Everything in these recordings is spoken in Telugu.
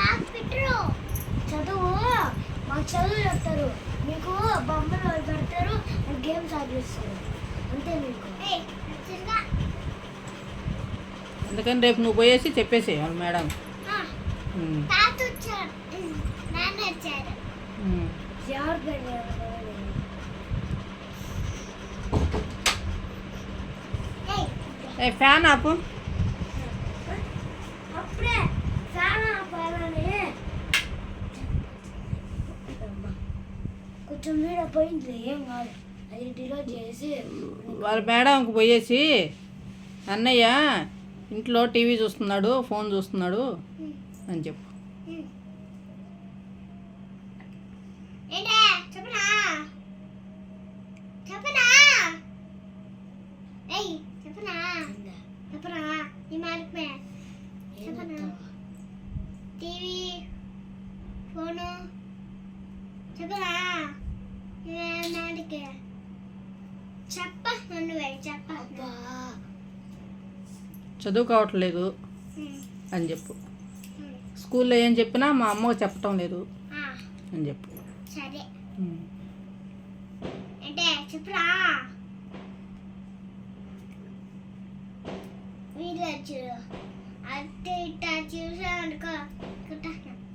నాకు పెట్టరు. చదువు మాకు చదువు చెప్తారు. మీకు బొమ్మలు పెడతారు గేమ్స్ ఆడిస్తారు అంతే మీకు. అందుకని రేపు నువ్వు పోయేసి చెప్పేసేయి వాళ్ళ మేడం. ఎవరు ఫ్యాన్ ఆపు అప్పుడే ఫ్యాన్ ఆపాలని కొంచెం మీద పోయింది ఏం కాదు. అది డిలీట్ చేసి వాళ్ళ మేడంకి పోయేసి అన్నయ్య ఇంట్లో టీవీ చూస్తున్నాడు ఫోన్ చూస్తున్నాడు అని చెప్పు ఉమ్. ఏంటే చెప్పనా చెప్పనా ఏయ్ చెప్పనా చెప్పనా ఈ మార్పే చెప్పనా టీవీ ఫోను చెప్పనా నాడికి చెప్ప నువ్వే చెప్ప. అబ్బా. చదువు కావట్లేదు ఉమ్, అని చెప్పు. స్కూల్లో ఏం చెప్పినా మా అమ్మకు చెప్పటం లేదు ఆ, అని చెప్పు. సరే. అంటే చెప్పురా.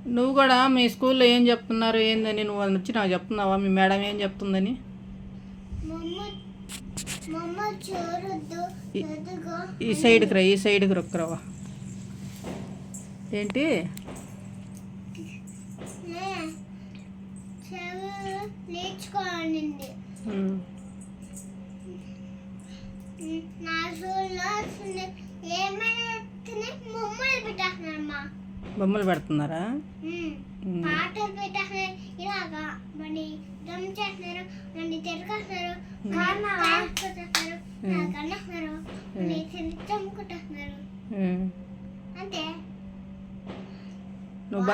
నువ్వు కూడా మీ స్కూల్లో ఏం చెప్తున్నారు ఏందని నువ్వు వచ్చి నాకు చెప్తున్నావా? మీ మేడం ఏం చెప్తుందని? ఈ- సైడ్కి రా ఈ సైడ్కి రొక్కరావా ఏంటి? బొమ్మలు పెడుతున్నారా. పాటలు పెట్టేస్తున్నారు ఇలాగా. మళ్ళీ దమ్ చేస్తున్నారు? తిరగేస్తున్నారు కన్నేస్తున్నారు ఉమ్. అంతే. నువ్వు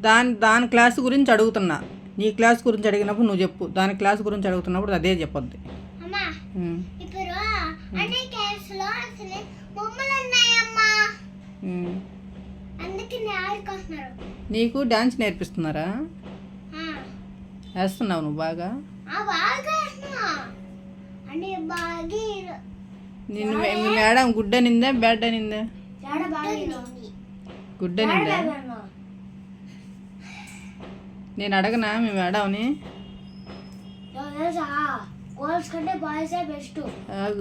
దాని దాని క్లాస్ గురించి అడుగుతున్నా. నీ క్లాస్ గురించి అడిగినప్పుడు నువ్వు చెప్పు. దాని క్లాస్ గురించి అడుగుతున్నప్పుడు అదే చెప్పొద్ది. అమ్మా ఉమ్. ఇప్పుడు వేస్తున్నావు నువ్వు బాగా? ఆ బాగా వేస్తున్నా. అన్ని బాగా నిన్ను మే- మేడం గుడ్ అనిందా బ్యాడ్ అనిందా ఏడ బాగా గుడ్ అనిందా నేను అడగనా మీ మేడంని?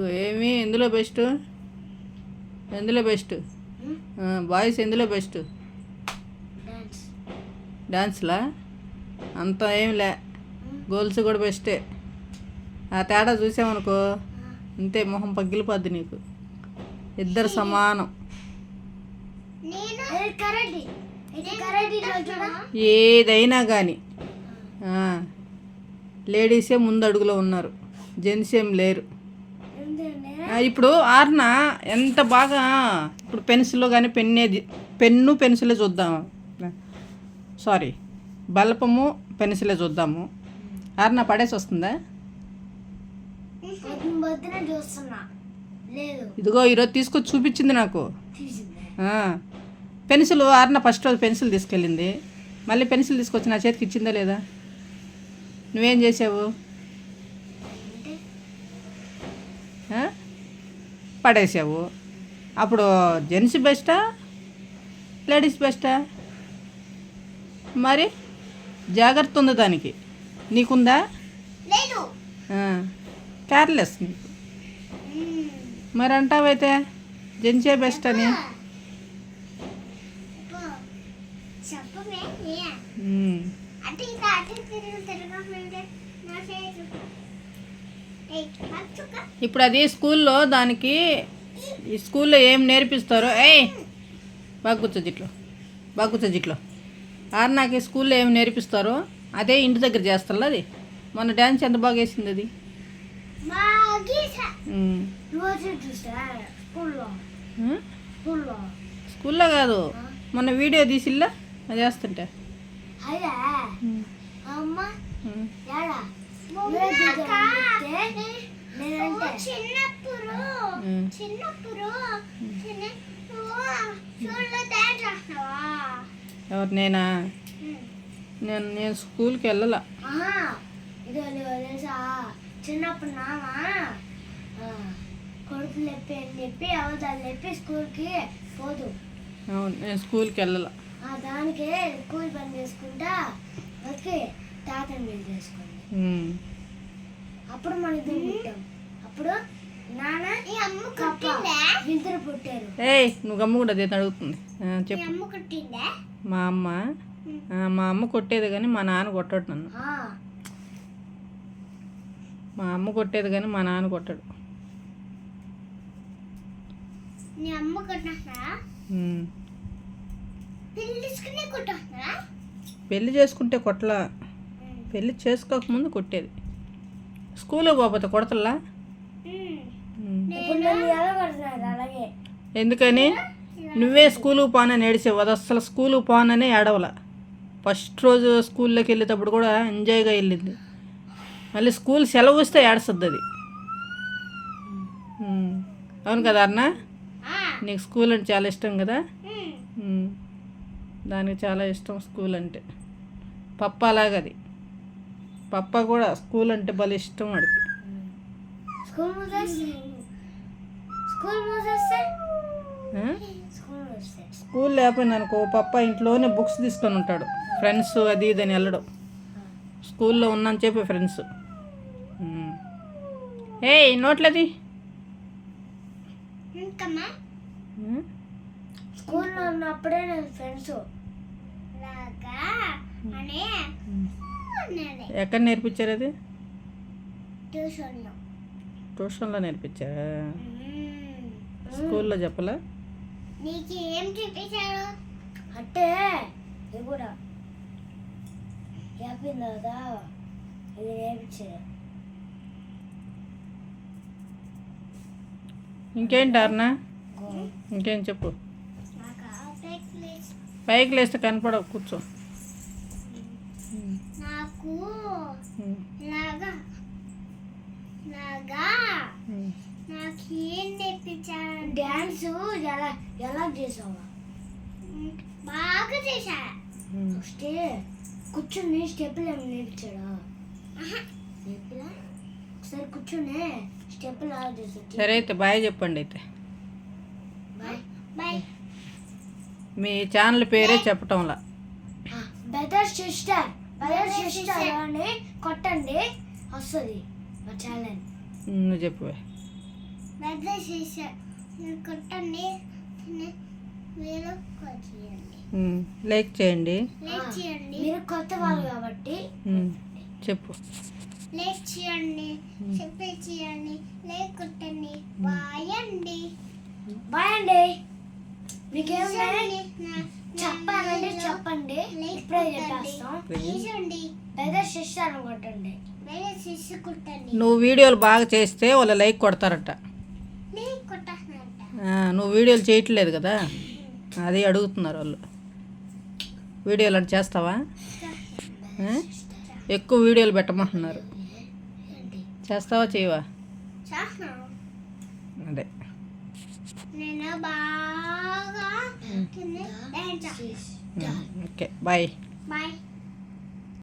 ఏమి? ఎందులో బెస్ట్? ఎందులో బెస్ట్? బాయ్స్ ఎందులో బెస్ట్? డాన్స్. డాన్స్లా? అంత ఏం లే కూడా బెస్టే ఆ తేడా చూసామనుకో అంతే మొహం పగిలిపోద్ది నీకు. ఇద్దరు సమానం. ఏదైనా కానీ లేడీసే ముందు అడుగులో ఉన్నారు. జెంట్స్ ఏం లేరు. ఇప్పుడు ఆర్న ఎంత బాగా ఇప్పుడు పెన్సిల్ కానీ పెన్నేది పెన్ను పెన్సిలే చూద్దాం. సారీ. బల్పము పెన్సిలే చూద్దాము. ఆర్న పడేసి వస్తుందా? ఇదిగో ఈరోజు తీసుకొచ్చి చూపించింది నాకు. పెన్సిల్ ఆర్న ఫస్ట్ రోజు పెన్సిల్ తీసుకెళ్ళింది. మళ్ళీ పెన్సిల్ తీసుకొచ్చి నా చేతికి ఇచ్చిందా లేదా? నువ్వేం చేసావు? పడేసావు. అప్పుడు జెంట్స్ బెస్టా? లేడీస్ బెస్టా? మరి? జాగ్రత్త ఉంది దానికి. నీకుందా? కేర్లెస్ నీకు. మరి అంటావైతే జెంట్సే బెస్ట్ అని. ఇప్పుడు అది స్కూల్లో దానికి ఈ స్కూల్లో ఏం నేర్పిస్తారో? ఏయ్! బాగా కూర్చో జిట్లో. బాగా కూర్చో జిట్లో. ఆరు నాకు స్కూల్లో ఏం నేర్పిస్తారో అదే ఇంటి దగ్గర చేస్తారా అది. మొన్న డ్యాన్స్ ఎంత బాగా వేసింది అది? స్కూల్లో. కాదు. మొన్న వీడియో తీసిల్లా? అది. నేనంటే. చిన్నప్పుడు. చిన్నప్పుడు చిన్న నువ్వు స్కూల్లో డాన్స్ చేస్తున్నావా ఎవరు నేనా? నేను నేను స్కూల్కి వెళ్ళాల. చిన్నప్పుడు కొడుకు లేపి అని చెప్పి అవతాలు లేపి స్కూల్కి పోదు. అవును నేను స్కూల్కి వెళ్ళాల. ఆ దానికే కూలి పని చేసుకుంటా బతికి తాతని పెళ్ళి చేసుకుంది. అప్పుడు మన ఇద్దరు అప్పుడు అమ్మ ఏయ్ నువ్వు గమ్మ కూడా అదే అడుగుతుంది చెప్పు. అమ్మ కుట్టిందా? మా అమ్మ ఆ, మా అమ్మ కొట్టేది కానీ మా నాన్న కొట్టాడు నన్ను. ఆ, మా అమ్మ కొట్టేది కానీ మా నాన్న కొట్టాడు. నీ అమ్మ కొట్టినా ఉమ్. పెళ్ళి తీసుకునే కొట్టినా పెళ్ళి చేసుకుంటే కొట్టలా. పెళ్ళి చేసుకోకముందు కొట్టేది. స్కూల్కి పోతే కొడతల్లా ఉమ్. ఇప్పుడు నన్ను ఎలా కొడుతున్నారు అలాగే ఎందుకని? నువ్వే స్కూల్కి పోనని ఏడిసేవు అది అసలు స్కూల్కి పోననే ఏడవల. ఫస్ట్ రోజు స్కూల్లోకి వెళ్ళేటప్పుడు కూడా ఎంజాయ్గా వెళ్ళింది. మళ్ళీ స్కూల్ సెలవు వస్తే ఏడుస్తుంది అది. అవును కదా అన్న నీకు స్కూల్ అంటే చాలా ఇష్టం కదా. దానికి చాలా ఇష్టం స్కూల్ అంటే. పప్ప అలాగది. పప్ప కూడా స్కూల్ అంటే భలే ఇష్టం వాడికి స్కూల్ లేకపోయింది అనుకో పప్ప ఇంట్లోనే బుక్స్ తీసుకొని ఉంటాడు. ఫ్రెండ్స్ అది ఇది అని వెళ్ళడం. స్కూల్లో ఉన్నాను చెప్పి ఫ్రెండ్స్. ఏయ్ నోట్లది? స్కూల్లో ఉన్నప్పుడే నేను ఫ్రెండ్స్. ఎక్కడ నేర్పించారు అది? ట్యూషన్లో. ట్యూషన్లో నేర్పించారా? స్కూల్లో చెప్పలా? నీకు ఏం అంటే ఇది కూడా. చెప్పింది కదా? ఇది నేర్పించారు ఇంకేంటి అరుణ? ఇంకేం చెప్పు. పైకి లేస్తే కనపడవు కూర్చో. నాకు నాకు ఏం నేర్పించారు డ్యాన్స్ ఎలా ఎలా చేసావా? బాగా చేశా. ఫస్ట్ కూర్చుని స్టెప్పులు ఏమి నేర్పించాడా? నేర్పిలా? ఒకసారి కూర్చుని స్టెప్పులు ఎలా చేసా సరే అయితే బాయ్ చెప్పండి అయితే. బాయ్. బాయ్. మీ ఛానల్ పేరే చెప్పటంలా. బెదర్ సిస్టర్ బెదర్ సిస్టర్ అని కొట్టండి. వస్తుంది మా ఛానల్. నువ్వు చెప్పు కొట్టండి. మీరు లైక్ చేయండి. లైక్ చేయండి. మీరు కొత్త వాళ్ళు కాబట్టి. చెప్పు. లైక్ చేయండి. చెప్పే చేయండి. లైక్ కొట్టండి. బాయ్ అండి బాయ్ అండి మీకేమన్నా నా- చెప్పాలంటే చెప్పండి. లైక్ ఇప్పుడే కొట్టండి. చెప్పేస్తాం. ప్లీజ్. అండి బెదర్ సిస్టర్ అని కొట్టండి. వేరే శిష్యు కొట్టండి. నువ్వు వీడియోలు బాగా చేస్తే వాళ్ళు లైక్ కొడతారట. నువ్వు వీడియోలు చేయట్లేదు కదా? అది అడుగుతున్నారు వాళ్ళు. వీడియోలు అంటే చేస్తావా? ఎక్కువ వీడియోలు పెట్టమంటున్నారు. చేస్తావా చేయవా? అదే. Okay bye. బాయ్.